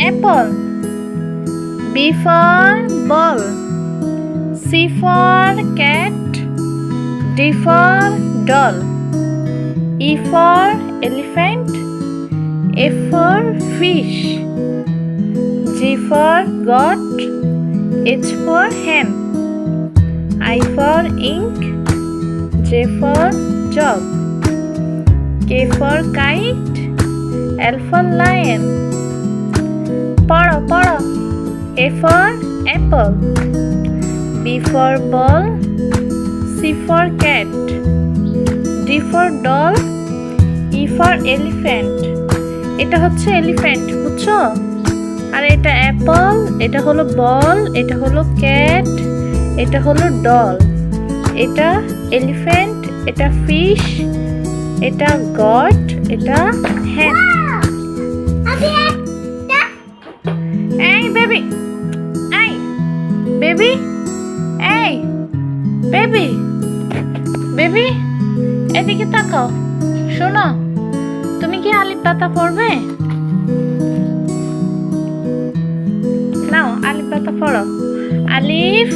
apple. B for ball. C for cat. D for doll. E for elephant. F for fish. G for goat. H for hen. I for ink. J for jog. K for kite. L for lion. A for apple. B for ball. C for cat. D for doll. E for elephant. এটা হচ্ছে elephant বুঝছ আর এটা Apple এটা হলো বল এটা হলো cat এটা হলো ডল এটা এলিফ্যান্ট এটা ফিশ এটা গট এটা একটা এই বেবি বেবি এই বেবি বেবি এদিকে তাকাও। শোনো, তুমি কি আলিফ পাতা পড়বে? নাও, আলিফ পাতা পড়ো। আলিফ!